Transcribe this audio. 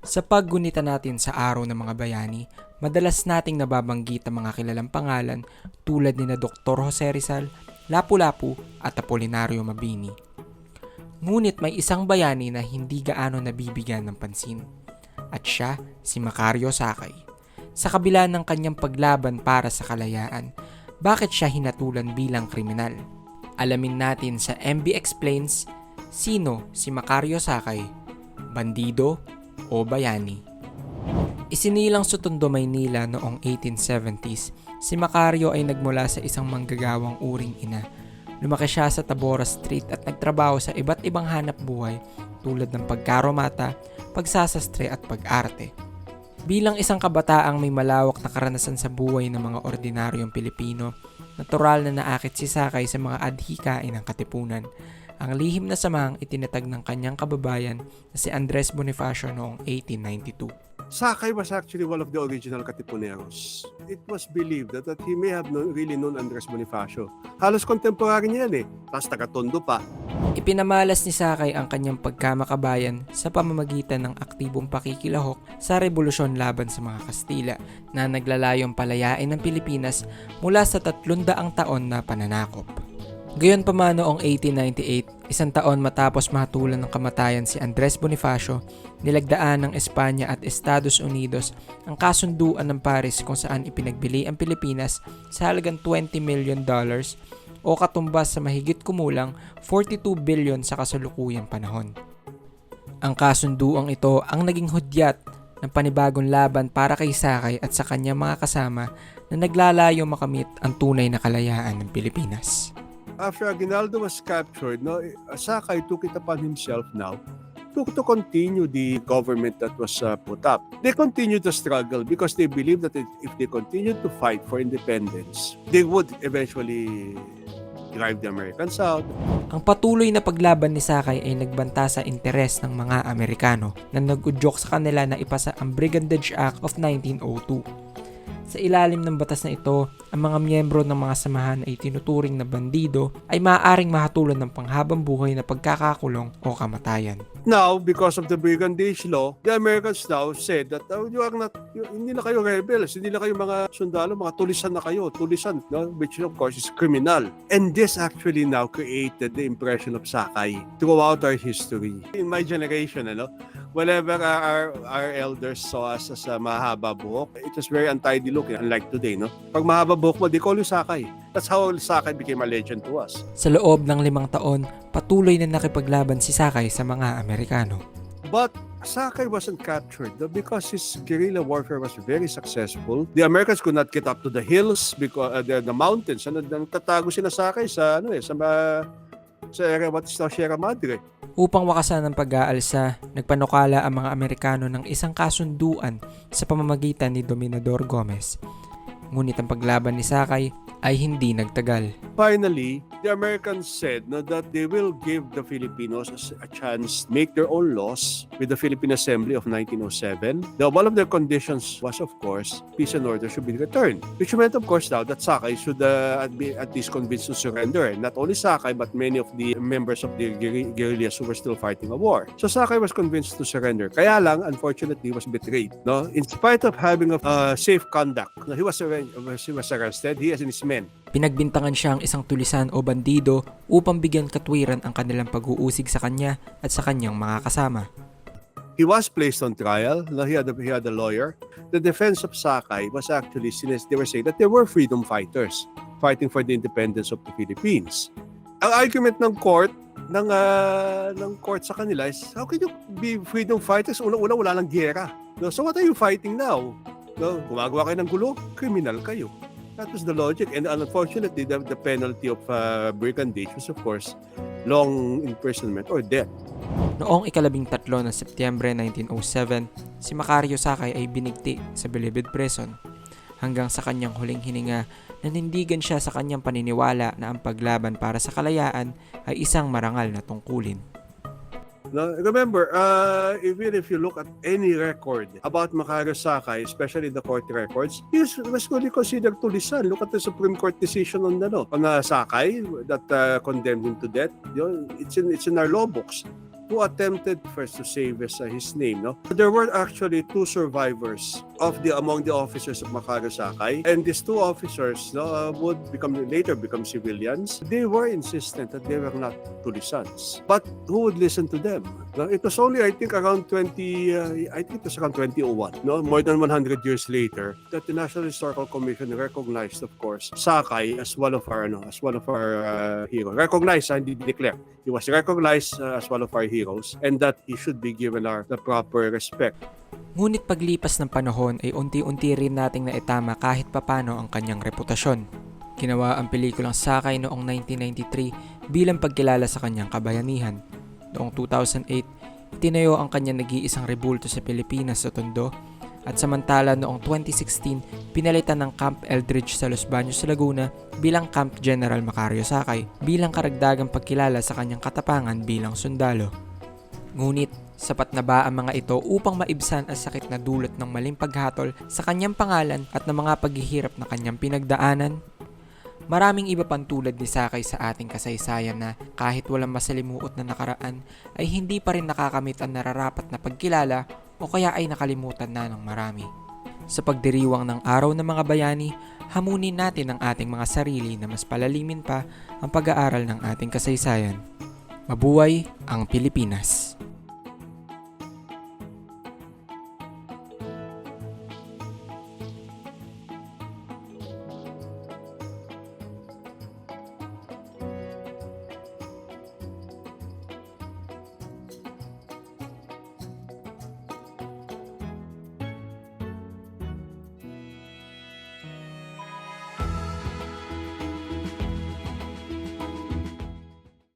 Sa paggunita natin sa araw ng mga bayani, madalas nating nababanggit ang mga kilalang pangalan tulad ni na Dr. Jose Rizal, Lapu-Lapu at Apolinario Mabini. Ngunit may isang bayani na hindi gaano nabibigyan ng pansin. At siya, si Macario Sakay. Sa kabila ng kanyang paglaban para sa kalayaan, bakit siya hinatulan bilang kriminal? Alamin natin sa MB Explains sino si Macario Sakay, bandido o bayani. Isinilang sa Tondo, Maynila noong 1870s, si Macario ay nagmula sa isang manggagawang uring ina. Lumaki siya sa Tabora Street at nagtrabaho sa iba't ibang hanap buhay tulad ng pagkaromata, pagsasastre at pag-arte. Bilang isang kabataang may malawak na karanasan sa buhay ng mga ordinaryong Pilipino, natural na naakit si Sakay sa mga adhikain ng katipunan. Ang lihim na samang itinatag ng kanyang kababayan na si Andres Bonifacio noong 1892. Sakay was actually one of the original Katipuneros. It was believed that, that he may have known, really known Andres Bonifacio. Halos contemporary niya yan eh. Tapos taga-tondo pa. Ipinamalas ni Sakay ang kanyang pagkamakabayan sa pamamagitan ng aktibong pakikilahok sa revolusyon laban sa mga Kastila na naglalayong palayain ng Pilipinas mula sa 300 taon na pananakop. Gayon pa man noong 1898, isang taon matapos mahatulan ng kamatayan si Andres Bonifacio, nilagdaan ng Espanya at Estados Unidos ang kasunduan ng Paris kung saan ipinagbili ang Pilipinas sa halagang 20 million dollars o katumbas sa mahigit kumulang 42 billion sa kasalukuyang panahon. Ang kasunduang ito ang naging hudyat ng panibagong laban para kay Sakay at sa kanyang mga kasama na naglalayo makamit ang tunay na kalayaan ng Pilipinas. After Aguinaldo was captured, no, Sakay took it upon himself now to, to continue the government that was uh, put up. They continued to struggle because they believed that if they continued to fight for independence, they would eventually drive the Americans out. Ang patuloy na paglaban ni Sakay ay nagbanta sa interes ng mga Amerikano na nag-udyok sa kanila na ipasa ang Brigandage Act of 1902. Sa ilalim ng batas na ito, ang mga miyembro ng mga samahan ay tinuturing na bandido ay maaaring mahatulan ng panghabang buhay na pagkakakulong o kamatayan. Now, because of the brigandage law, the Americans now said that oh, you are not, you- hindi na kayo rebels, hindi na kayo mga sundalo, mga tulisan na kayo, tulisan, no? which of course is criminal. And this actually now created the impression of Sakay throughout our history. In my generation, ano, whenever our, our, our elders saw us as a mahaba buhok, it was very untidy looking, unlike today. No? Pag mahaba buhok mo, they call you Sakay. That's how Sakay became a legend to us. Sa loob ng limang taon, patuloy na nakipaglaban si Sakay sa mga Amerikano. But Sakay wasn't captured though, because his guerrilla warfare was very successful. The Americans could not get up to the hills because uh, the, the mountains. Ano, nagtatago sila Sakay sa ano eh sa ma- what is now Sierra Madre. Upang wakasan ng pag-aalsa, nagpanukala ang mga Amerikano ng isang kasunduan sa pamamagitan ni Dominador Gomez. Ngunit ang paglaban ni Sakay ay hindi nagtagal. Finally, the Americans said no, that they will give the Filipinos a chance to make their own laws with the Philippine Assembly of 1907. Now, one of their conditions was, of course, peace and order should be returned, which meant, of course, now that Sakay should uh, be at least convinced to surrender. Not only Sakay, but many of the members of the guerri- guerrillas who were still fighting a war. So Sakay was convinced to surrender. Kaya lang, unfortunately, was betrayed. No, in spite of having a uh, safe conduct, he was arre- he was arrested. He and his men Pinagbintangan siyang isang tulisan o bandido upang bigyan katwiran ang kanilang pag-uusig sa kanya at sa kanyang mga kasama. He was placed on trial. He had a, he had a lawyer. The defense of Sakay was actually they were saying that they were freedom fighters fighting for the independence of the Philippines. Ang argument ng court ng ah, ng court sa kanila is how can you be freedom fighters? Una-una wala lang giyera. No, so what are you fighting now? No, gumagawa kayo ng gulo, criminal kayo. That was the logic. And unfortunately, the, the penalty of uh, brigandage was, of course, long imprisonment or death. Noong ikalabing tatlo ng Setyembre 1907, si Macario Sakay ay binigti sa Bilibid Prison hanggang sa kanyang huling hininga nanindigan siya sa kanyang paniniwala na ang paglaban para sa kalayaan ay isang marangal na tungkulin. Now, remember, uh, even if you look at any record about Macario Sakay, especially the court records, he was, really considered tulisan. Look at the Supreme Court decision on ano, on uh, Sakay that uh, condemned him to death. Yun, it's in it's in our law books. who attempted first to save his, uh, his name. No, there were actually two survivors of the among the officers of Macario Sakay, and these two officers no, uh, would become later become civilians. They were insistent that they were not Tulisans, but who would listen to them? No, it was only I think around 20, uh, I think it was around 2001, no, more than 100 years later, that the National Historical Commission recognized, of course, Sakay as one of our, ano, as one of our uh, heroes. Recognized, hindi declare. He was recognized uh, as one of our heroes, and that he should be given our the proper respect. Ngunit paglipas ng panahon ay unti-unti rin nating naitama kahit papano ang kanyang reputasyon. Ginawa ang pelikulang Sakay noong 1993 bilang pagkilala sa kanyang kabayanihan. Noong 2008, tinayo ang kanyang nag-iisang rebulto sa Pilipinas sa Tondo at samantala noong 2016, pinalitan ng Camp Eldridge sa Los Baños, Laguna bilang Camp General Macario Sakay bilang karagdagang pagkilala sa kanyang katapangan bilang sundalo. Ngunit, sapat na ba ang mga ito upang maibsan ang sakit na dulot ng maling paghatol sa kanyang pangalan at ng mga paghihirap na kanyang pinagdaanan? Maraming iba pang tulad ni Sakay sa ating kasaysayan na kahit walang masalimuot na nakaraan ay hindi pa rin nakakamit ang nararapat na pagkilala o kaya ay nakalimutan na ng marami. Sa pagdiriwang ng araw ng mga bayani, hamunin natin ang ating mga sarili na mas palalimin pa ang pag-aaral ng ating kasaysayan. Mabuhay ang Pilipinas!